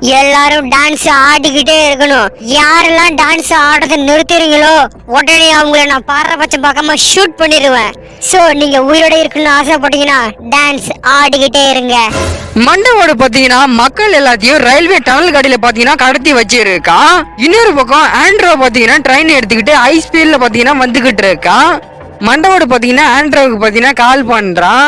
எல்லாரும் டான்ஸ் ஆடிக்கிட்டே இருக்கணும். யாரெல்லாம் டான்ஸ் ஆடுறதை நிறுத்துறீங்களோ உடனே அவங்கள நான் பாரபட்சம் பக்கமா ஷூட் பண்ணிடுவேன். சோ நீங்க உயிரோட இருக்கணும்னு ஆசைப்பட்டீங்கன்னா டான்ஸ் ஆடிக்கிட்டே இருங்க. மண்டவோடு பாத்தீங்கன்னா மக்கள் எல்லாத்தையும் ரயில்வே டனல் கடையில பாத்தீங்கன்னா கடத்தி வச்சிருக்கா? இன்னொரு பக்கம் ஆண்ட்ரோ பாத்தீங்கன்னா ட்ரெயின் எடுத்துக்கிட்டு ஹை ஸ்பீட்ல பாத்தீங்கன்னா வந்துகிட்டு இருக்கான் மண்டவோடு பாத்தீங்கன்னா ஆண்ட்ரோவுக்கு பாத்தீங்கன்னா கால் பண்றான்.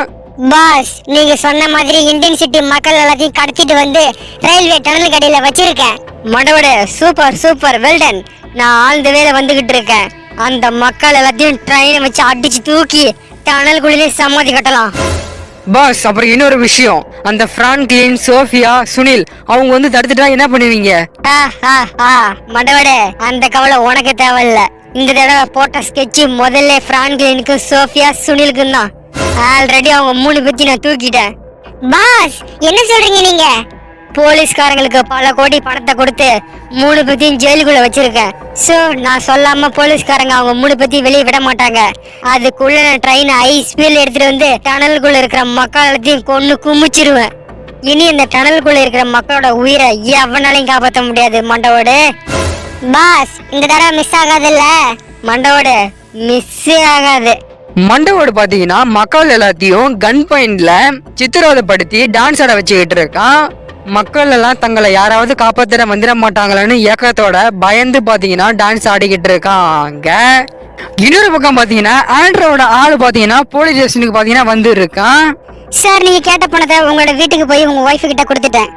பாஸ் நீங்க சொன்ன மாதிரி இந்தியன் சிட்டி மக்கள் எல்லாத்தையும் கடத்திட்டு வந்து ரயில்வே டனல் கடையில வச்சிருக்கேன். மடவோட சூப்பர் சூப்பர் வெல்டன் நான் ஆழ்ந்த வேலை வந்துகிட்டு இருக்கேன். அந்த மக்கள் எல்லாத்தையும் ட்ரெயினை வச்சு அடிச்சு தூக்கி டனல்குள்ளே சமாதி கட்டலாம். பாஸ் அப்புறம் இன்னொரு விஷயம். அந்த பிரான்க்லின் சோஃபியா சுனில் அவங்க வந்து தடுத்துட்டா என்ன பண்ணுவீங்க? மடவடே அந்த கவலை உனக்கு தேவையில்ல. இந்த தடவை போட்ட ஸ்கெட்ச் முதல்ல பிரான்க்லினுக்கு சோஃபியா சுனிலுக்கும் தான். ஆல்ரெடி அவங்க மூணு பத்தி நான் தூக்கிட்டேன். பாஸ் என்ன சொல்றீங்க நீங்க? போலீஸ்காரங்களுக்கு பல கோடி பணத்தை கொடுத்து மூணு பத்தியும் ஜெயிலுக்குள்ள வச்சிருக்கேன். சோ நான் சொல்லாம போலீஸ்காரங்க அவங்க மூணு பேத்தையும் வெளியே விட மாட்டாங்க. அதுக்குள்ள நான் ட்ரெயின் ஹை ஸ்பீட்ல எடுத்துட்டு வந்து டனலுக்குள்ள இருக்கிற மக்கள் எல்லாத்தையும் குமிச்சிருவேன். இனி இந்த டனலுக்குள்ள இருக்கிற மக்களோட உயிரை எவனாலையும் காப்பாற்ற முடியாது மண்டவோடு. பாஸ் இந்த தடவை மிஸ் ஆகாதுல்ல? மண்டவோடு மிஸ்ஸே ஆகாது. மண்டவோடு பாத்தீங்கன்னா மக்கள் எல்லாத்தையும் கன் பாயிண்ட்ல சித்திரவதைப்படுத்தி டான்ஸ் ஆட வச்சுக்கிட்டு இருக்கான். மக்கள் எல்லாம் தங்களை யாராவது காப்பாத்திர வந்துட மாட்டாங்களான்னு ஏக்கத்தோட பயந்து பாத்தீங்கன்னா டான்ஸ் ஆடிக்கிட்டு இருக்காங்க. இன்னொரு பக்கம் பாத்தீங்கன்னா ஆண்ட்ரோட ஆள் பாத்தீங்கன்னா போலீஸ் ஸ்டேஷனுக்கு பாத்தீங்கன்னா வந்து இருக்கான் சார் நீங்க கேட்ட பணத்தை உங்களோட வீட்டுக்கு போய் உங்க ஒய்ஃப் கிட்ட கொடுத்துட்டேன்.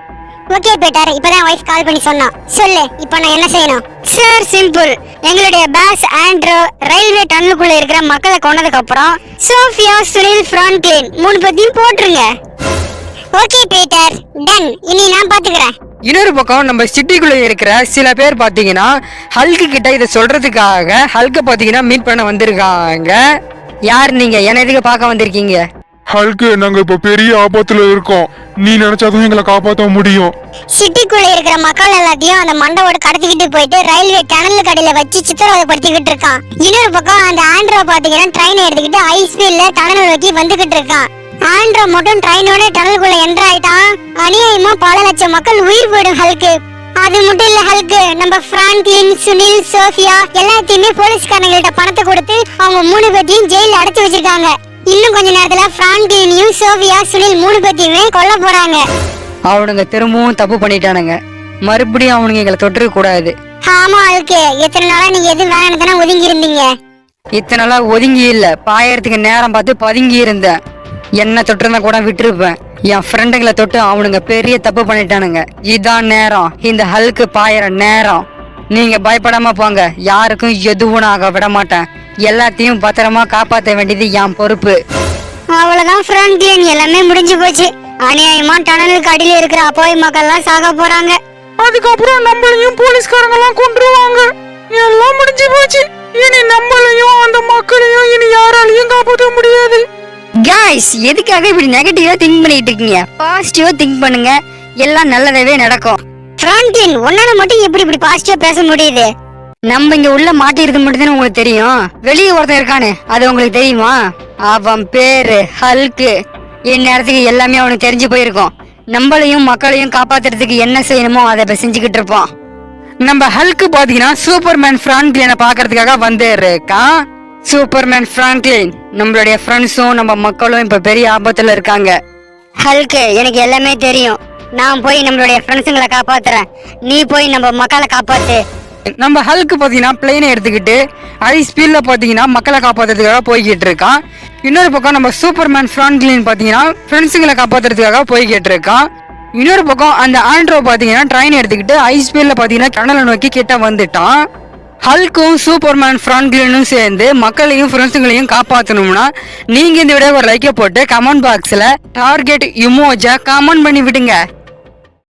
Okay Peter. இப்பதான் வைஃப் கால் பண்ணி சொன்னான். சொல்லு இப்போ நான் என்ன செய்யணும்? சார் சிம்பிள் எங்களுடைய பாஸ் ஆண்ட்ரோ ரயில்வே டன்னுக்குள்ள இருக்கிற மக்களை கொண்டதுக்கு அப்புறம் சோஃபியா சுனில் பிரான்க்லின் மூணு பத்தியும் போட்டுருங்க. ஓகே பீட்டர் டன் இனி நான் பாத்துக்கிறேன். இன்னொரு பக்கம் நம்ம சிட்டிக்குள்ளே இருக்கிற சில பேர் பார்த்தீங்கன்னா ஹல்கு கிட்ட இதை சொல்றதுக்காக ஹல்க பார்த்தீங்கன்னா மீட் பண்ண வந்திருக்காங்க. யார் நீங்க? என்ன எதுக்கு பார்க்க வந்திருக்கீங்க? ஹல்கு நாங்க இப்ப பெரிய ஆபத்துல இருக்கோம். நீ நினைச்சாதான் எங்களை காப்பாத்த முடியும். சிட்டிக்குள்ள இருக்கிற மக்கள் எல்லாத்தையும் அந்த மண்டவோட கடத்திக்கிட்டு போயிட்டு ரயில்வே டனல் கடையில வச்சு சித்திரவதைப்படுத்திக்கிட்டு இருக்கான். இன்னொரு பக்கம் அந்த ஆண்ட்ரோ பாத்தீங்கன்னா ட்ரெயின் எடுத்துக்கிட்டு ஹை ஸ்பீட்ல டனல் நோக்கி வந்துகிட்டு இருக்கான். ஆண்ட்ரோ மட்டும் ட்ரெயினோட டனலுக்குள்ள என்ட்ரு ஆயிட்டான். அநியாயமா பல லட்சம் மக்கள் உயிர் போயிடும் ஹல்கு அது மட்டும் இல்ல ஹல்கு நம்ம பிராங்க்லின் சுனில் சோஃபியா எல்லாத்தையுமே போலீஸ்காரங்கள்ட்ட பணத்தை கொடுத்து அவங்க மூணு பேர்த்தையும் ஜெயில அடைச்சு வச்சிருக்காங்க. இன்னும் கொஞ்ச நேரத்துல பிரான்க்லினையும் சோஃபியா சுனில் மூணு பேத்தையுமே கொல்ல போறாங்க. அவனுங்க திரும்பவும் தப்பு பண்ணிட்டானுங்க. மறுபடியும் அவனுங்க எங்களை தொட்டுக்க கூடாது. ஆமா அழுக்கு எத்தனை நாளா நீங்க எதுவும் வேணாம் தானே ஒதுங்கி இருந்தீங்க இத்தனை நாளா ஒதுங்கி இல்ல. பாயறதுக்கு நேரம் பார்த்து பதுங்கி இருந்தேன். என்ன தொட்டிருந்தா கூட விட்டுருப்பேன். என் ஃப்ரெண்டுங்களை தொட்டு அவனுங்க பெரிய தப்பு பண்ணிட்டானுங்க. இதான் நேரம். இந்த ஹல்க்கு பாயற நேரம். நீங்க பயப்படாம போங்க. யாருக்கும் எதுவும் ஆக விட மாட்டேன். எல்லாத்தையும் பத்திரமா காப்பாத்த வேண்டியது என் பொறுப்பு. அவ்வளவுதான் பிரான்க்லின் எல்லாமே முடிஞ்சு போச்சு. அநியாயமா டனலுக்கு அடியில இருக்கிற அப்பாவி மக்கள்லாம் சாக போறாங்க. அதுக்கப்புறம் நம்மளையும் போலீஸ்காரங்க எல்லாம் கொண்டுருவாங்க எல்லாம் முடிஞ்சு போச்சு. இனி நம்மளையும் அந்த மக்களையும் இனி யாராலையும் காப்பாற்ற முடியாது. காய்ஸ் எதுக்காக இப்படி நெகட்டிவா திங்க் பண்ணிட்டு இருக்கீங்க? பாசிட்டிவா திங்க் பண்ணுங்க. எல்லாம் நல்லதாவே நடக்கும். பிரான்க்லின் உன்னால மட்டும் எப்படி இப்படி பாசிட்டிவா பேச முடியுது? நம்ம இங்க உள்ள மாட்டிருக்க மட்டும்தானே உங்களுக்கு தெரியும். வெளியே ஒருத்தன் இருக்கானே அது உங்களுக்கு தெரியுமா? அவன் பேரு ஹல்கு இந்நேரத்துக்கு எல்லாமே அவனுக்கு தெரிஞ்சு போயிருக்கும். நம்மளையும் மக்களையும் காப்பாத்துறதுக்கு என்ன செய்யணுமோ அதை இப்ப செஞ்சுக்கிட்டு இருப்போம் நம்ம ஹல்கு பாத்தீங்கன்னா சூப்பர்மேன் பிரான்க்லினை பாக்குறதுக்காக வந்து இருக்கான். சூப்பர்மேன் பிரான்க்லின் நம்மளுடைய ஃப்ரெண்ட்ஸும் நம்ம மக்களும் இப்ப பெரிய ஆபத்துல இருக்காங்க. ஹல்கு எனக்கு எல்லாமே தெரியும். நான் போய் நம்மளுடைய ஃப்ரெண்ட்ஸுங்களை காப்பாத்துறேன். நீ போய் நம்ம மக்களை காப்பாத்து. நம்ம ஹல்க்கு பார்த்தீங்கன்னா பிளெயினை எடுத்துக்கிட்டு ஹை ஸ்பீடில் பார்த்தீங்கன்னா மக்களை காப்பாத்துறதுக்காக போய்கிட்டு இருக்கான். இன்னொரு பக்கம் நம்ம சூப்பர்மேன் ஃப்ரான்க்லின் பார்த்தீங்கன்னா ஃப்ரெண்ட்ஸுங்களை காப்பாத்துறதுக்காக போய்கிட்டு இருக்கான். இன்னொரு பக்கம் அந்த ஆண்ட்ரோ பார்த்தீங்கன்னா ட்ரெயின் எடுத்துக்கிட்டு ஹை ஸ்பீடில் பார்த்தீங்கன்னா கடலை நோக்கி கிட்ட வந்துட்டான். ஹல்க்கும் சூப்பர்மேன் ஃப்ரான்க்லினும் சேர்ந்து மக்களையும் ஃப்ரெண்ட்ஸுங்களையும் காப்பாற்றணும்னா நீங்கள் இந்த விட ஒரு லைக்கை போட்டு கமெண்ட் பாக்ஸில் டார்கெட் இமோஜா கமெண்ட் பண்ணி விடுங்க.